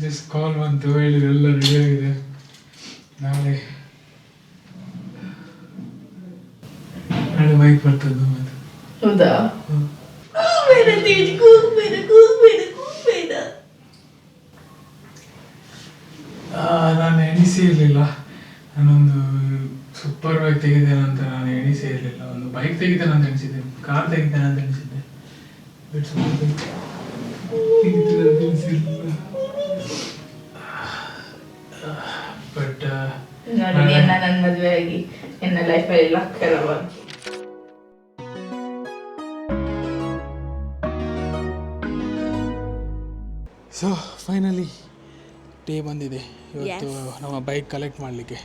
Just call ಬಂತು ಹೇಳಿದ್ರೆ ಎಲ್ಲ ರೆಡಿ ಆಗಿದೆ. ನಾಳೆ. ನಾಳೆ ಬೈಕ್ ಬರ್ತದ್ದು ಮತ್ತೆ. ಹೌದಾ? ಹ್ಮ್. ಬೇಡ ತೇಜ್ ಕೂಗ್ಬೇಡ ಕೂಗ್ಬೇಡ ಕೂಗ್ಬೇಡ. ಆ, ನಾನು ಎಣಿಸಿ ಇರಲಿಲ್ಲ. ನಾನೊಂದು ಸೂಪರ್ ಬೈಕ್ ತೆಗಿದ್ದೇನೆ ಅಂತ ನಾನು ಎಣಿಸಿ ಇರಲಿಲ್ಲ. ಒಂದು ಬೈಕ್ ತೆಗಿತೇನೆ ಅಂತ ಎಣಿಸಿದ್ದೆ. ಕಾರ್ ತೆಗಿತೇನೆ ಅಂತ ಎಣಿಸಿದ್ದೆ. ಬಟ್ ಸೂಪರ್ ಬೈಕ್ ತೆಗಿತೇನೆ ಅಂತ ಎಣಿಸಿರ್ಲಿಲ್ಲ. ಬಟ್ ನೋಡಿ ಎನ್ನ ನನ್ನ ಮದುವೆ ಆಗಿ ನನ್ನ ಲೈಫಲ್ಲಿ ಎಲ್ಲ ಎಲ್ಲ ಸೊ ಫೈನಲಿ ಡೇ ಬಂದಿದೆ. ಇವತ್ತು ನಮ್ಮ ಬೈಕ್ ಕಲೆಕ್ಟ್ ಮಾಡಲಿಕ್ಕೆ.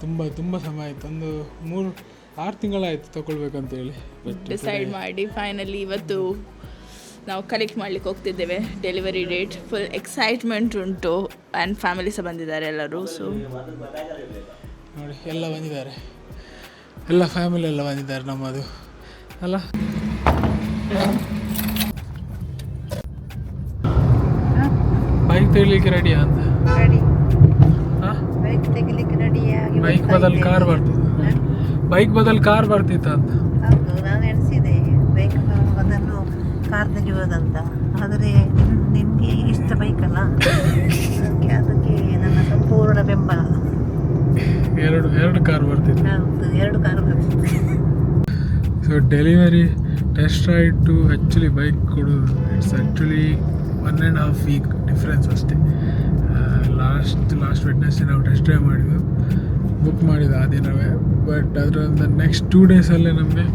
ತುಂಬ ತುಂಬ ಸಮಯ ಆಯಿತು. ಒಂದು ಮೂರು ಆರು ತಿಂಗಳಾಯಿತು ತಗೊಳ್ಬೇಕಂತೇಳಿ ಡಿಸೈಡ್ ಮಾಡಿ ಫೈನಲಿ ಇವತ್ತು ನಾವು ಕಲೆಕ್ಟ್ ಮಾಡ್ಲಿಕ್ಕೆ ಹೋಗ್ತಿದ್ದೇವೆ. ಡೆಲಿವರಿ ಡೇಟ್ ಫುಲ್ ಎಕ್ಸೈಟ್ಮೆಂಟ್ ಉಂಟು ಆ್ಯಂಡ್ ಫ್ಯಾಮಿಲಿ ಸಹ ಬಂದಿದ್ದಾರೆ ಎಲ್ಲರೂ ಸೊ ನೋಡಿ ಎಲ್ಲ ಬಂದಿದ್ದಾರೆ. ಎಲ್ಲ ಫ್ಯಾಮಿಲಿ ಎಲ್ಲ ಬಂದಿದ್ದಾರೆ ನಮ್ಮದು. ಅಲ್ಲ? ಬೈಕ್ ತೆಗಿಲಿಕ್ಕೆ ರೆಡಿ ಅಂತ? ರೆಡಿ ಹಾಂ? ಬೈಕ್ ತೆಗಿಲಿಕ್ಕೆ ಆಗಿ ಬೈಕ್ ಬದಲು ಕಾರ್ ಬರ್ತಿತ್ತು. ಬೈಕ್ ಬದಲು ಕಾರ್ ಬರ್ತಿತ್ತು ಅಂತ ಹೌದು ನಾನು ಎಣಿಸಿದೆ ಬೈಕ್ ಬದಲು ಕಾರ್ ತೆಗಿಬೋದಂತ ಆದರೆ ನಿಮಗೆ ಇಷ್ಟ ಬೈಕಲ್ಲ? ಅದಕ್ಕೆ ಅದಕ್ಕೆ ನನ್ನ ಸಂಪೂರ್ಣ ಬೆಂಬಲ. ಎರಡು ಎರಡು ಕಾರ್ ಬರ್ತಿತ್ತು. ಹೌದು ಎರಡು ಕಾರ್ ಬರ್ತದೆ so delivery test ride to actually bike ಕೊಡೋದು it's actually one and half week difference ಅಷ್ಟೇ. ಲಾಸ್ಟ್ ಲಾಸ್ಟ್ ವೆಡ್ನೆಸ್ಡೇ ನಾವು ಟೆಸ್ಟ್ ಡ್ರೈವ್ ಮಾಡಿದ್ದು ಬುಕ್ ಮಾಡಿದ್ದು ಆ ದಿನವೇ. ಬಟ್ ಅದರಿಂದ ನೆಕ್ಸ್ಟ್ ಟೂ ಡೇಸಲ್ಲೇ ನಮಗೆ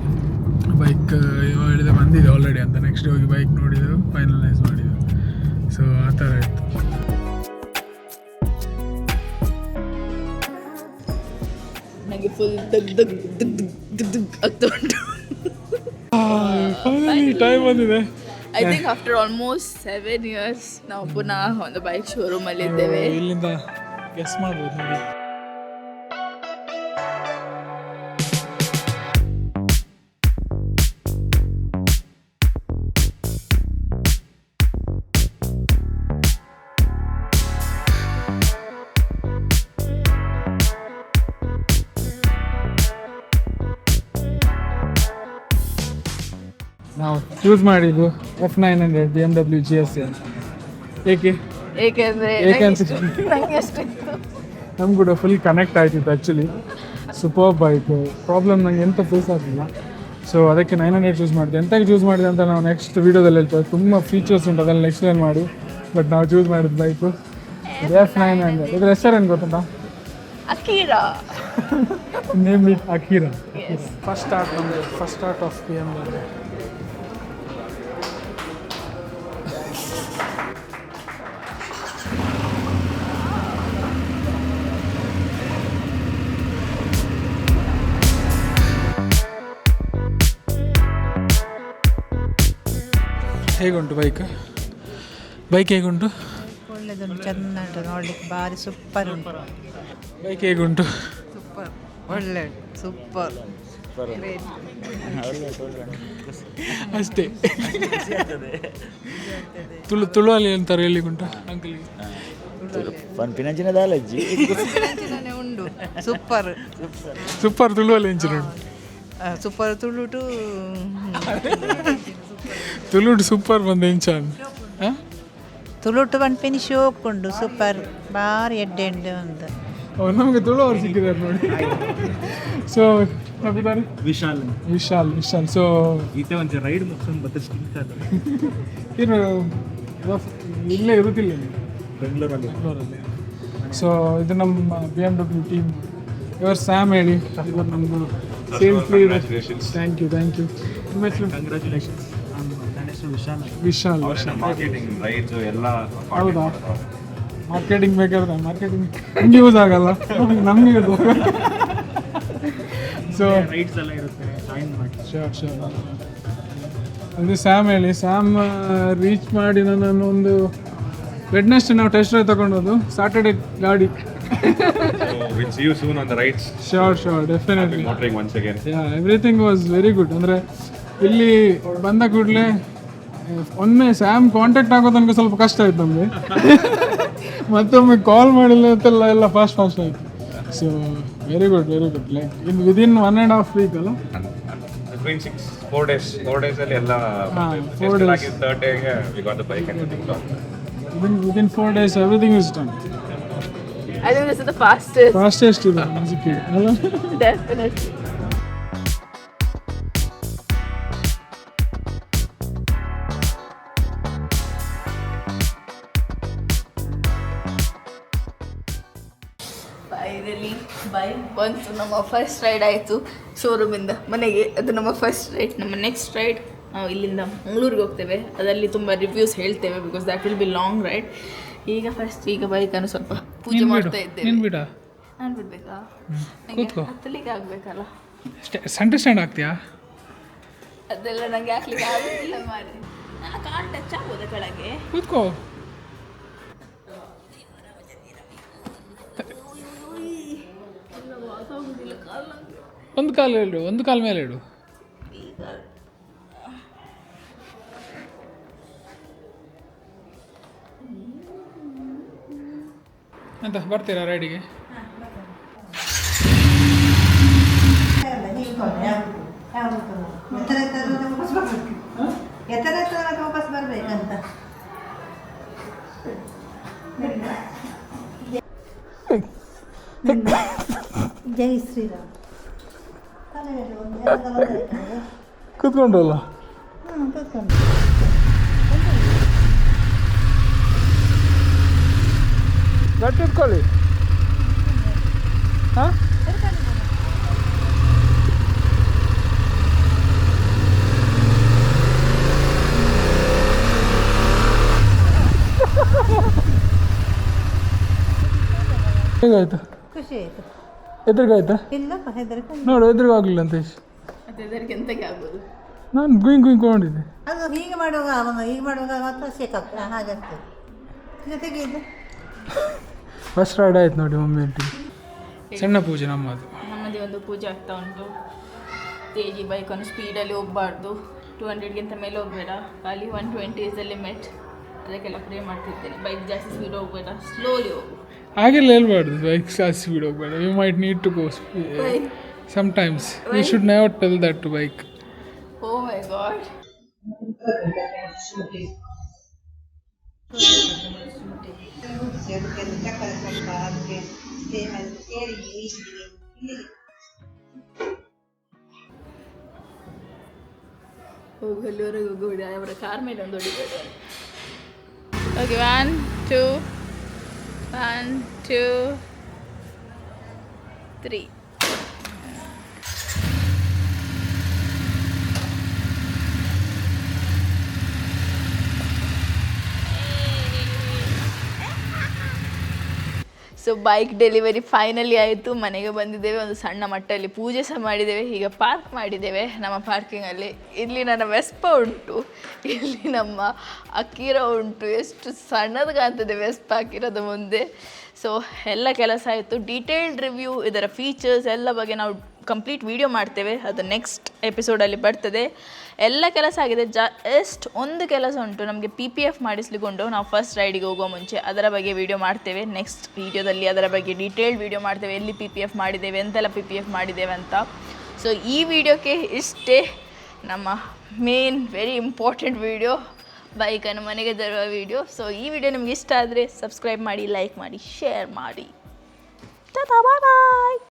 ಬೈಕ್ ಹೇಳಿದೆ ಬಂದಿದೆ ಆಲ್ರೆಡಿ ಅಂತ. ನೆಕ್ಸ್ಟ್ ಹೋಗಿ ಬೈಕ್ ನೋಡಿದೆವು ಫೈನಲೈಸ್ ಮಾಡಿದೆವು ಸೊ ಆ ಥರ ಇತ್ತು. ನನಗೆ ಫುಲ್ ದಗ್ ದಗ್ ದಗ್ ದಗ್ ದಗ್ ಆಗ್ತಾ ಉಂಟು. ಟೈಮ್ ಬಂದಿದೆ. I think after almost seven years ನಾವು ಪುನಃ ಒಂದು ಬೈಕ್ ಶೋರೂಮಲ್ಲಿ ಇದ್ದೇವೆ. ಇಲ್ಲಿಂದ ಗೆಸ್ ಮಾಡ್ಬೋದು ನೋಡಿ. ನಾವು ಚೂಸ್ ಮಾಡಿದ್ದು F nine hundred B M W G S N ಏಕೆ? ಏಕೆಂದ್ರೆ ಏಕೆ ನಂಗೆ ನಮ್ಗೆ ಕೂಡ ಫುಲ್ ಕನೆಕ್ಟ್ ಆಯ್ತಿತ್ತು ಆ್ಯಕ್ಚುಲಿ ಸೂಪರ್ ಬೈಕ್ ಪ್ರಾಬ್ಲಮ್ ನಂಗೆ ಎಂತ ಫೇಸ್ ಆಗಲಿಲ್ಲ. ಸೊ ಅದಕ್ಕೆ ನೈನ್ ಹಂಡ್ರೆಡ್ ಚೂಸ್ ಮಾಡಿದೆ. ಎಂತಾಗಿ ಚೂಸ್ ಮಾಡಿದೆ ಅಂತ ನಾವು ನೆಕ್ಸ್ಟ್ ವೀಡಿಯೋದಲ್ಲಿ ಹೇಳ್ತೇವೆ. ತುಂಬ ಫೀಚರ್ಸ್ ಉಂಟು ಅದನ್ನ ಎಕ್ಸ್ಪ್ಲೇನ್ ಮಾಡಿ. ಬಟ್ ನಾವು ಚೂಸ್ ಮಾಡಿದ ಬೈಕ್ ಎಫ್ ನೈನ್ ಹಂಡ್ರೆಡ್ ಇದ್ರ ಹೆಸರೇನು ಗೊತ್ತುಂಟಾ? Akira. Name it Akira first start ನಮ್ಮದು first start of P M ಹೇಗುಂಟು bike bike ಹೇಗುಂಟು? ಒಳ್ಳೆದುಂಟು ಚೆಂದ ಉಂಟು ನೋಡ್ಲಿಕ್ಕೆ ಭಾರಿ ಸೂಪರ್ ಉಂಟು. ಬೈಕ್ ಹೇಗುಂಟು? ಸೂಪರ್ ಒಳ್ಳೆ ಸೂಪರ್ ಅಷ್ಟೇ. ತುಳು ತುಳುವಲ್ಲಿ ಅಂತಾರೆ ಎಲ್ಲಿಗುಂಟ ಅಂಕಲ್ಗೆ ಪಂಪಿನಂಚಿನ ದಾಲಜ್ಜಿ ಉಂಡು ಸೂಪರ್ ಸೂಪರ್ ತುಳುವಲ್ಲಿ ಎಂಚಿನ ಸೂಪರ್ ತುಳುಟು ತುಳುಡು ಸೂಪರ್ ಬಂದ ತುಳುಟ್ ತುಳುಟು ಪನ್ಪೆನಿ ಶೋಕ್ ಉಂಡು ಸೂಪರ್ ಭಾರಿ ಎಡ್ಡೆ ಎಡ್ಡೆ ಒಂದು. ನಮಗೆ ತುಳು ಅವ್ರು ಸಿಕ್ಕಿದ್ದಾರೆ ನೋಡಿ. ಸೊ ನಮ್ಮಿದ್ದಾರೆ ವಿಶಾಲ್. ವಿಶಾಲ್ ವಿಶಾಲ್. ಸೊ ಈತ ಒಂದು ರೈಡ್ ಮುಗಿಸ್ಕೊಂಡು ಏನು ಇಲ್ಲೇ ಇರುತ್ತಿಲ್ಲ ಬೆಂಗಳೂರಲ್ಲಿ. ಬೆಂಗಳೂರಲ್ಲಿ. ಸೊ ಇದು ನಮ್ಮ ಬಿ ಎಂ ಡಬ್ಲ್ಯೂ ಟೀಮ್ ಇವರು ಸ್ಯಾಮ್ ಹೇಳಿ. ಇವರು ನಮ್ಮದು same free thank you thank you congratulations Vishal. Marketing right ಎಲ್ಲ ಹೌದಾ? ಮಾರ್ಕೆಟಿಂಗ್ ಬೇಕಾದ್ರೆ ಮಾರ್ಕೆಟಿಂಗ್ ನಿಮ್ಗೆ ಯೂಸ್ ಆಗಲ್ಲ. ನಮಗೆ ಯೂಸ್ ಸೊ ರೈಟ್ಸ್ ಎಲ್ಲ ಇರುತ್ತೆ ಜಾಯಿನ್ ಮಾಡಿ. ಶೋರ್ ಶೋರ್ ಅದು ಸ್ಯಾಮ್ ಹೇಳಿ ಸ್ಯಾಮ್ ರೀಚ್ ಮಾಡಿ ನಾನು ಒಂದು ವೆಡ್ನೆಸ್ಡೇ ನಾವು ಟೆಸ್ಟ್ ಡ್ರೈವ್ ತಗೊಂಡೋದು ಸಾಟರ್ಡೆ ಗಾಡಿ. Will see you soon on the rides sure sure definitely motoring once again yeah everything was very good ಅಂದರೆ ಇಲ್ಲಿ ಬಂದ ಕೂಡಲೇ ಒಮ್ಮೆ ಸ್ಯಾಮ್ ಕಾಂಟ್ಯಾಕ್ಟ್ ಆಗೋ ತನಕ ಸ್ವಲ್ಪ ಕಷ್ಟ ಆಯ್ತು ನಮಗೆ. ಮತ್ತೊಮ್ಮೆ ಕಾಲ್ ಮಾಡಿಲ್ಲ ಅಂತೆಲ್ಲ ಎಲ್ಲ ಫಾಸ್ಟ್ ಫಾಸ್ಟ್ ಆಯ್ತು. So very good very good like in within one and half week ಅಲ್ಲ? Days ಎಲ್ಲ four days. Within within four days everything is done I think this is the fastest, fastest ಇದೆ music definitely. ಬಂತು ನಮ್ಮ first ride ಆಯಿತು ಶೋರೂಮಿಂದ ಮನೆಗೆ. ಅದು ನಮ್ಮ ಫಸ್ಟ್ ರೈಡ್ ನಮ್ಮ ನೆಕ್ಸ್ಟ್ ರೈಡ್ ನಾವು ಇಲ್ಲಿಂದ ಮಂಗಳೂರಿಗೆ ಹೋಗ್ತೇವೆ. ಅದರಲ್ಲಿ ತುಂಬ ರಿವ್ಯೂಸ್ ಹೇಳ್ತೇವೆ because that will be long ride ಈಗ ಫಸ್ಟ್ ಈಗ ಬೈಕನ್ನು ಸ್ವಲ್ಪ ಪೂಜೆ ಮಾಡ್ತಾ ಇದ್ದೇವೆ. ನೀನು ಬಿಡ. ನಾನು ಬಿಡಬೇಕಾ. ಹತ್ತಲಿಕ್ಕೆ ಆಗಬೇಕಲ್ಲ. Centre stand ಆಗ್ತೀಯಾ? ಅದೆಲ್ಲ ನನಗೆ ಹಾಕ್ಲಿಕ್ಕೆ ಆಗೋದಿಲ್ಲ ಮಾರಿ. ನನ್ನ ಕಾಲು ಟಚ್ ಆಗ್ಬೋದಾ ಕೆಳಗೆ? ಕೂತ್ಕೋ. ಒಂದು ಕಾಲು ಇಡು ಒಂದು ಕಾಲ ಮೇಲೆ ಇಡು ಅಂತ ಬರ್ತೀರಾ ರೈಡಿಗೆ? ವಾಪಸ್ ಜೈ ಶ್ರೀರಾಮ್ ತಲೆಯಲ್ಲಿ ಒಂದು ಎರಡು ಸಲ ಹೋಗ್ಬೇಕಾದ್ರೆ. ಕೂತ್ಕೊಂಡ್ರಲ್ಲ ಗಟ್ಟಿಟ್ಕೊಳ್ಳಿ ಹಾಂ? ಹೇಗಾಯ್ತು? ಖುಷಿ ಆಯ್ತು. ಎದುರಿಗಾಯ್ತಾ ಇಲ್ಲಪ್ಪ ಹೆದರಿಕೊಂಡು ನೋಡು ಎದುರಿಗಾಗಲಿಲ್ಲ ಅಂತ ಎಂತಕ್ಕೆ ಆಗ್ಬೋದು? ನಾನು ಗುಯ್ ಗುಯ್ ಕೊಂಡಿದ್ದೆ. ಅದು ಹೀಗೆ ಮಾಡುವಾಗ ಅವನು ಹೀಗೆ ಮಾಡುವಾಗ ಮಾತ್ರ ಶೇಕಾಗ್ತದೆ ಹಾಗಾಗ್ತದೆ ಜೊತೆಗೆ ಇದು ಫಸ್ಟ್ ರೈಡ್ ಆಯ್ತು ನೋಡಿ ಮಮ್ಮಿ ಒಟ್ಟಿಗೆ ಸಣ್ಣ ಪೂಜೆ ನಮ್ಮದು. ನಮ್ಮದೇ ಒಂದು ಪೂಜೆ ಆಗ್ತಾ ಉಂಟು. ತೇಜಿ ಬೈಕನ್ನು ಸ್ಪೀಡಲ್ಲಿ ಹೋಗಬಾರ್ದು. ಟೂ ಹಂಡ್ರೆಡ್ಗಿಂತ ಮೇಲೆ ಹೋಗಬೇಡ. ಖಾಲಿ one twenty is the limit ಅದಕ್ಕೆಲ್ಲ ಪ್ರೇ ಮಾಡ್ತಿರ್ತೇನೆ ಬೈಕ್ ಜಾಸ್ತಿ ಸ್ಪೀಡ್ ಹೋಗಬೇಡ. ಸ್ಲೋಲಿ ಹೋಗು. ಹಾಗೆಲ್ಲ ಹೇಳ್ಬಾರ್ದು. ಬೈಕ್ ಜಾಸ್ತಿ ಸ್ಪೀಡ್ ಹೋಗ್ಬೇಡ you might need to go sometimes you should never tell that to bike oh my god ಹೋಗು ಅಲ್ಲಿವರೆಗೆ ಹೋಗಬೇಡ ಅವರ ಕಾರ್ ಮೇಲೆ ಒಂದು ಹೊಡಿಬೇಡ okay one two one two three so bike delivery finally ಆಯಿತು. ಮನೆಗೆ ಬಂದಿದ್ದೇವೆ. ಒಂದು ಸಣ್ಣ ಮಟ್ಟದಲ್ಲಿ ಪೂಜೆ ಸಹ ಮಾಡಿದ್ದೇವೆ. ಈಗ ಪಾರ್ಕ್ ಮಾಡಿದ್ದೇವೆ. ನಮ್ಮ ಪಾರ್ಕಿಂಗಲ್ಲಿ ಇಲ್ಲಿ ನನ್ನ ವೆಸ್ಪ ಉಂಟು. ಇಲ್ಲಿ ನಮ್ಮ ಅಕ್ಕಿರ ಉಂಟು. ಎಷ್ಟು ಸಣ್ಣದು ಕಾಣ್ತದೆ ವೆಸ್ಪ ಅಕ್ಕಿರದ ಮುಂದೆ. ಸೊ ಎಲ್ಲ ಕೆಲಸ ಆಯಿತು. ಡೀಟೇಲ್ಡ್ ರಿವ್ಯೂ ಇದರ ಫೀಚರ್ಸ್ ಎಲ್ಲ ಬಗ್ಗೆ ನಾವು ಕಂಪ್ಲೀಟ್ ವೀಡಿಯೋ ಮಾಡ್ತೇವೆ. ಅದು ನೆಕ್ಸ್ಟ್ ಎಪಿಸೋಡಲ್ಲಿ ಬರ್ತದೆ. ಎಲ್ಲ ಕೆಲಸ ಆಗಿದೆ. ಜಸ್ಟ್ ಒಂದು ಕೆಲಸ ಉಂಟು. ನಮಗೆ ಪಿ ಪಿ ಎಫ್ ಮಾಡಿಸ್ಲಿಕ್ಕೊಂಡು ನಾವು ಫಸ್ಟ್ ರೈಡಿಗೆ ಹೋಗುವ ಮುಂಚೆ ಅದರ ಬಗ್ಗೆ ವಿಡಿಯೋ ಮಾಡ್ತೇವೆ. ನೆಕ್ಸ್ಟ್ ವಿಡಿಯೋದಲ್ಲಿ ಅದರ ಬಗ್ಗೆ ಡೀಟೇಲ್ಡ್ ವೀಡಿಯೋ ಮಾಡ್ತೇವೆ. ಎಲ್ಲಿ ಪಿ ಪಿ ಎಫ್ ಮಾಡಿದ್ದೇವೆ, ಎಂತೆಲ್ಲ ಪಿ ಪಿ ಎಫ್ ಮಾಡಿದ್ದೇವೆ ಅಂತ. ಸೊ ಈ ವಿಡಿಯೋಕ್ಕೆ ಇಷ್ಟೇ ನಮ್ಮ ಮೇನ್ ವೆರಿ ಇಂಪಾರ್ಟೆಂಟ್ ವೀಡಿಯೋ ಬೈಕನ್ನು ಮನೆಗೆ ತರುವ ವಿಡಿಯೋ ಸೊ ಈ ವಿಡಿಯೋ ನಿಮ್ಗೆ ಇಷ್ಟ ಆದರೆ ಸಬ್ಸ್ಕ್ರೈಬ್ ಮಾಡಿ ಲೈಕ್ ಮಾಡಿ ಶೇರ್ ಮಾಡಿ. ಬಾಯ್